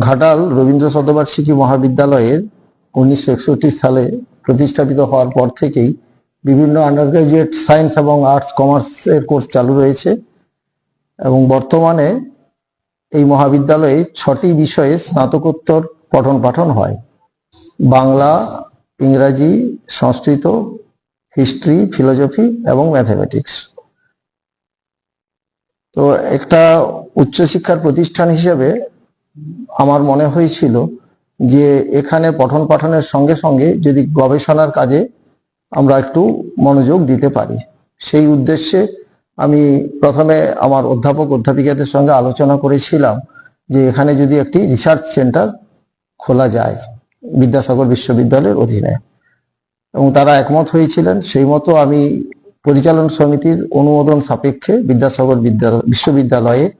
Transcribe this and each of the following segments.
ঘাটাল রবীন্দ্র শতবার্ষিকী মহাবিদ্যালয়ের উনিশশো একষট্টি সালে প্রতিষ্ঠাপিত হওয়ার পর থেকেই বিভিন্ন আন্ডার গ্রাজুয়েট সায়েন্স এবং আর্টস কমার্সের কোর্স চালু রয়েছে এবং বর্তমানে এই মহাবিদ্যালয়ে ছটি বিষয়ে স্নাতকোত্তর পঠন পাঠন হয়। বাংলা ইংরাজি, সংস্কৃত, হিস্ট্রি, ফিলোসফি এবং ম্যাথমেটিক্স। তো একটা উচ্চশিক্ষার প্রতিষ্ঠান হিসেবে আমার মনে হয়েছিল যে এখানে পঠন পাঠনের সঙ্গে সঙ্গে যদি গবেষণার কাজে আমরা একটু মনোযোগ দিতে পারি। সেই উদ্দেশ্যে আমি প্রথমে আমার অধ্যাপক অধ্যাপিকাদের সঙ্গে আলোচনা করেছিলাম যে এখানে যদি একটি রিসার্চ সেন্টার খোলা যায় বিদ্যাসাগর বিশ্ববিদ্যালয়ের অধীনে। এবং তারা একমত হয়েছিলেন, সেই মতো আমি পরিচালন সমিতির অনুমোদন সাপেক্ষে বিদ্যাসাগর বিদ্যা- বিশ্ববিদ্যালয়ে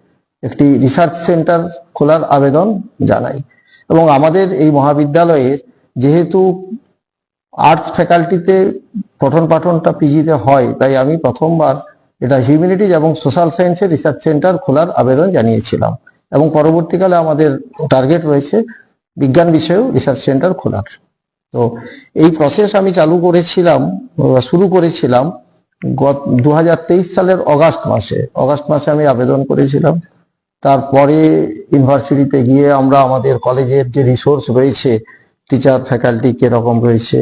একটি রিসার্চ সেন্টার খোলার আবেদন জানাই। এবং আমাদের এই মহাবিদ্যালয়ে যেহেতু আর্টস ফ্যাকাল্টিতে পঠন পাঠনটা পিজিতে হয়, তাই আমি প্রথমবার এটা হিউম্যানিটিজ এবং সোশ্যাল সায়েন্সের রিসার্চ সেন্টার খোলার আবেদন জানিয়েছিলাম। এবং পরবর্তীকালে আমাদের টার্গেট রয়েছে বিজ্ঞান বিষয়েও রিসার্চ সেন্টার খোলার তো এই প্রসেস আমি চালু করেছিলাম শুরু করেছিলাম গত দু হাজার তেইশ সালের অগাস্ট মাসে। অগাস্ট মাসে আমি আবেদন করেছিলাম। তারপরে ইউনিভার্সিটিতে গিয়ে আমরা আমাদের কলেজের যে রিসোর্স রয়েছে টিচার ফ্যাকাল্টি কীরকম রয়েছে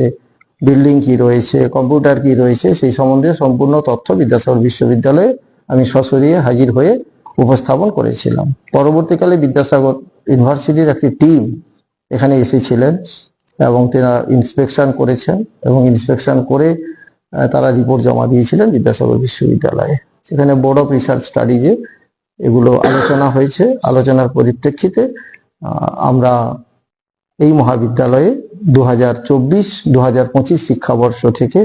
বিল্ডিং কি রয়েছে কম্পিউটার কি রয়েছে, সেই সম্বন্ধে সম্পূর্ণ তথ্য বিদ্যাসাগর বিশ্ববিদ্যালয়ে আমি সশরীরে হাজির হয়ে উপস্থাপন করেছিলাম। পরবর্তীকালে বিদ্যাসাগর ইউনিভার্সিটির একটি টিম এখানে এসেছিলেন এবং তারা ইন্সপেকশন করেছেন এবং ইন্সপেকশন করে তারা রিপোর্ট জমা দিয়েছিলেন বিদ্যাসাগর বিশ্ববিদ্যালয়ে। সেখানে বোর্ড অফ রিসার্চ স্টাডিজে এগুলো আলোচনা হয়েছে। আলোচনার পরিপ্রেক্ষিতে আমরা এই মহাবিদ্যালয়ে দু হাজার চব্বিশ দু হাজার পঁচিশ শিক্ষাবর্ষ থেকে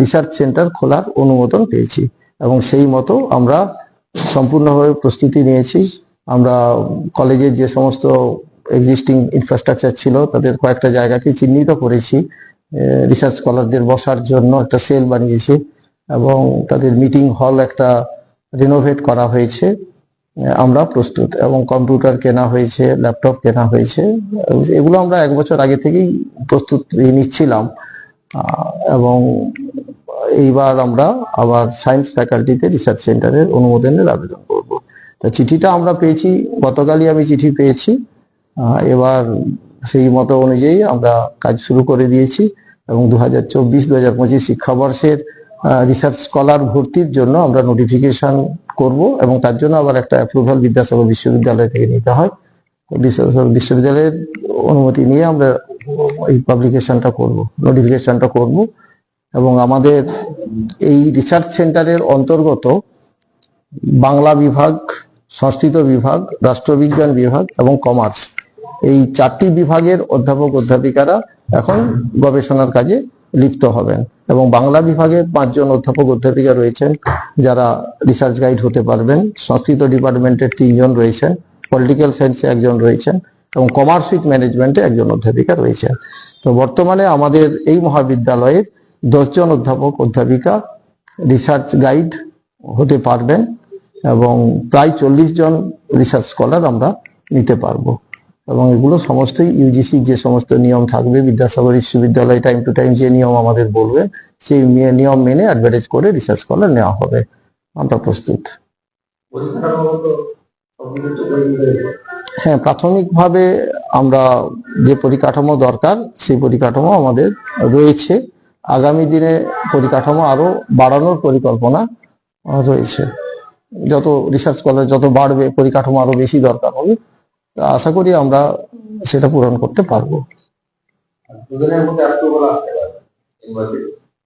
রিসার্চ সেন্টার খোলার অনুমোদন পেয়েছি এবং সেই মতো আমরা সম্পূর্ণভাবে প্রস্তুতি নিয়েছি। আমরা কলেজের যে সমস্ত এক্সিস্টিং ইনফ্রাস্ট্রাকচার ছিল, তাদের কয়েকটা জায়গাকে চিহ্নিত করেছি। রিসার্চ স্কলারদের বসার জন্য একটা সেল বানিয়েছি এবং তাদের মিটিং হল একটা রিনোভেট করা হয়েছে। আমরা প্রস্তুত এবং কম্পিউটার কেনা হয়েছে ল্যাপটপ কেনা হয়েছে। এগুলো আমরা এক বছর আগে থেকেই প্রস্তুত নিচ্ছিলাম। এবং এইবার আমরা আবার সায়েন্স ফ্যাকাল্টিতে রিসার্চ সেন্টারের অনুমোদনের আবেদন করব। তা চিঠিটা আমরা পেয়েছি, গতকালই আমি চিঠি পেয়েছি। এবার সেই মতো অনুযায়ী আমরা কাজ শুরু করে দিয়েছি এবং দু হাজার চব্বিশ দু হাজার পঁচিশ শিক্ষাবর্ষের রিসার্চ স্কলার ভর্তির জন্য আমরা নোটিফিকেশন করব এবং তার জন্য আবার একটা অ্যাপ্রুভাল বিদ্যাসাগর বিশ্ববিদ্যালয় থেকে নিতে হয়। বিদ্যাসাগর বিশ্ববিদ্যালয়ের অনুমতি নিয়ে আমরা এই পাবলিকেশনটা করব নোটিফিকেশনটা করব এবং আমাদের এই রিসার্চ সেন্টারের অন্তর্গত বাংলা বিভাগ, সংস্কৃত বিভাগ, রাষ্ট্রবিজ্ঞান বিভাগ এবং কমার্স এই চারটি বিভাগের অধ্যাপক অধ্যাপিকারা এখন গবেষণার কাজে লিপ্ত হবেন এবং বাংলা বিভাগের পাঁচজন অধ্যাপক অধ্যাপিকা রয়েছেন যারা রিসার্চ গাইড হতে পারবেন। সংস্কৃত ডিপার্টমেন্টের তিনজন রয়েছেন পলিটিক্যাল সায়েন্সে একজন রয়েছেন এবং কমার্স উইথ ম্যানেজমেন্টে একজন অধ্যাপিকা রয়েছেন। তো বর্তমানে আমাদের এই মহাবিদ্যালয়ের দশজন অধ্যাপক অধ্যাপিকা রিসার্চ গাইড হতে পারবেন এবং প্রায় চল্লিশ জন রিসার্চ স্কলার আমরা নিতে পারব। এবং এগুলো সমস্তই ইউজিসি যে সমস্ত নিয়ম থাকবে, বিদ্যাসাগর বিশ্ববিদ্যালয় টাইম টু টাইম যে নিয়ম আমাদের বলবে, সেই নিয়ম মেনে অ্যাডভার্টাইজ করে রিসার্চ স্কলার নেওয়া হবে। আমরা প্রস্তুত। হ্যাঁ প্রাথমিকভাবে আমরা যে পরিকাঠামো দরকার, সেই পরিকাঠামো আমাদের রয়েছে। আগামী দিনে পরিকাঠামো আরও বাড়ানোর পরিকল্পনা রয়েছে। যত রিসার্চ স্কলার যত বাড়বে, পরিকাঠামো আরও বেশি দরকার হবে। আশা করি আমরা সেটা পূরণ করতে পারব।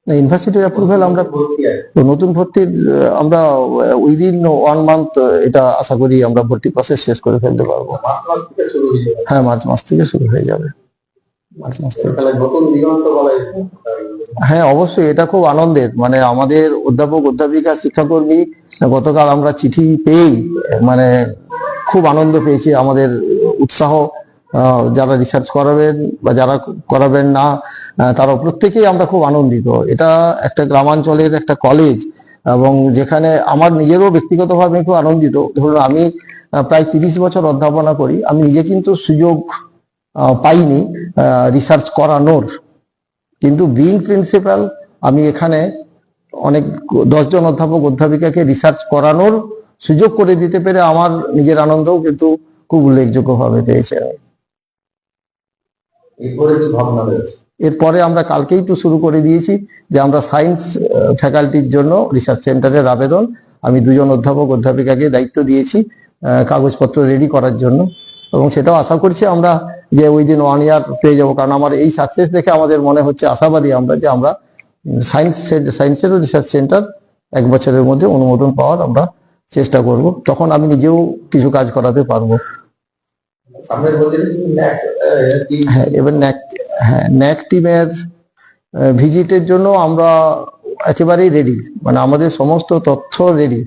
ইউনিভার্সিটি ইউনিভার্সিটির অ্যাপ্রুভেল আমরা নতুন ভর্তির আমরা উইদিন ওয়ান মান্থ এটা আশা করি আমরা ভর্তি প্রসেস শেষ করে ফেলতে পারব। হয়ে, মার্চ মাস থেকে শুরু হয়ে যাবে। হ্যাঁ অবশ্যই, এটা খুব আনন্দের। মানে আমাদের অধ্যাপক, অধ্যাপিকা, শিক্ষাকর্মী, গতকাল আমরা চিঠি পেয়েই মানে খুব আনন্দ পেয়েছি, আমাদের উৎসাহ যারা রিসার্চ করাবেন বা যারা করাবেন না তারা প্রত্যেকেই আমরা খুব আনন্দিত। এটা একটা গ্রামাঞ্চলের একটা কলেজ এবং যেখানে আমার নিজেরও ব্যক্তিগতভাবে খুব আনন্দিত। ধরুন আমি প্রায় তিরিশ বছর অধ্যাপনা করি, আমি নিজে কিন্তু সুযোগ পাইনি রিসার্চ করানোর। কিন্তু বিং প্রিন্সিপাল আমি এখানে অনেক দশজন অধ্যাপক, অধ্যাপিকাকে রিসার্চ করানোর সুযোগ করে দিতে পেরে আমার নিজের আনন্দও কিন্তু খুব পেয়েছে। কি ভাবনা রয়েছে? এরপরে আমরা কালকেই তো শুরু করে দিয়েছি যে আমরা সায়েন্স ফ্যাকাল্টির জন্য রিসার্চ সেন্টারের আবেদন আমি দুজন অধ্যাপক অধ্যাপিকাকে দায়িত্ব দিয়েছি কাগজপত্র রেডি করার জন্য। এবং সেটাও আশা করছি আমরা যে ওই দিন ওয়ান ইয়ার পেয়ে যাব কারণ আমার এই সাকসেস দেখে আমাদের মনে হচ্ছে আশাবাদী আমরা যে আমরা সায়েন্স সায়েন্সেরও রিসার্চ সেন্টার এক বছরের মধ্যে অনুমোদন পাওয়ার আমরা চেষ্টা করব। তখন আমি নিজেও কিছু কাজ করাতে পারব। হ্যাঁ এবার ন্যাক হ্যাঁ ন্যাক টিমের ভিজিটের জন্য আমরা একেবারেই রেডি মানে আমাদের সমস্ত তথ্য রেডি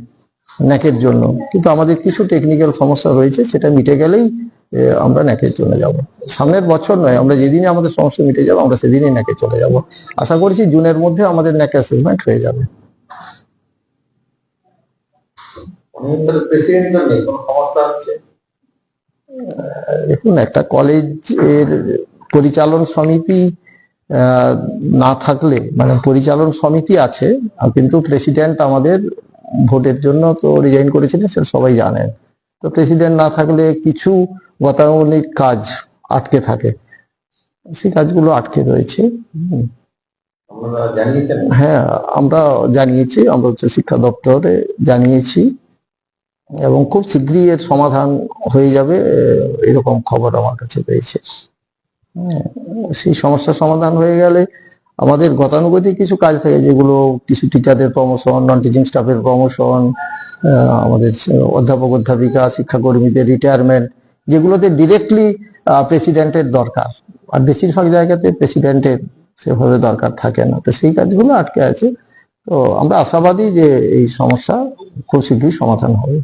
ন্যাকের জন্য। কিন্তু আমাদের কিছু টেকনিক্যাল সমস্যা রয়েছে সেটা মিটে গেলেই আমরা ন্যাকের জন্য যাব। সামনের বছর নয় আমরা যেদিনই আমাদের সমস্যা মিটে যাবে আমরা সেদিনই ন্যাকে চলে যাব। আশা করছি জুনের মধ্যে আমাদের ন্যাক অ্যাসেসমেন্ট হয়ে যাবে। প্রেসিডেন্ট নেই কোনো সমস্যা হচ্ছে দেখুন একটা কলেজের পরিচালন সমিতি না থাকলে মানে পরিচালন সমিতি আছে কিন্তু প্রেসিডেন্ট আমাদের ভোটের জন্য তো রিজাইন করেছিলেন সেটা সবাই জানেন। তো প্রেসিডেন্ট না থাকলে কিছু গতানুগতিক কাজ আটকে থাকে। সেই কাজগুলো আটকে রয়েছে। হ্যাঁ আমরা জানিয়েছি আমরা উচ্চ শিক্ষা দপ্তরে জানিয়েছি। এবং খুব শীঘ্রই এর সমাধান হয়ে যাবে এরকম খবর আমার কাছে পেয়েছে হ্যাঁ, সেই সমস্যার সমাধান হয়ে গেলে আমাদের গতানুগতিক কিছু কাজ থাকে যেগুলো কিছু টিচারদের প্রমোশন নন টিচিং স্টাফের প্রমোশন আমাদের অধ্যাপক অধ্যাপিকা শিক্ষাকর্মীদের রিটায়ারমেন্ট যেগুলোতে ডিরেক্টলি প্রেসিডেন্টের দরকার। আর বেশিরভাগ জায়গাতে প্রেসিডেন্টের সেভাবে দরকার থাকে না। তো সেই কাজগুলো আটকে আছে। তো আমরা আশাবাদী যে এই সমস্যা খুব শীঘ্রই সমাধান হবে।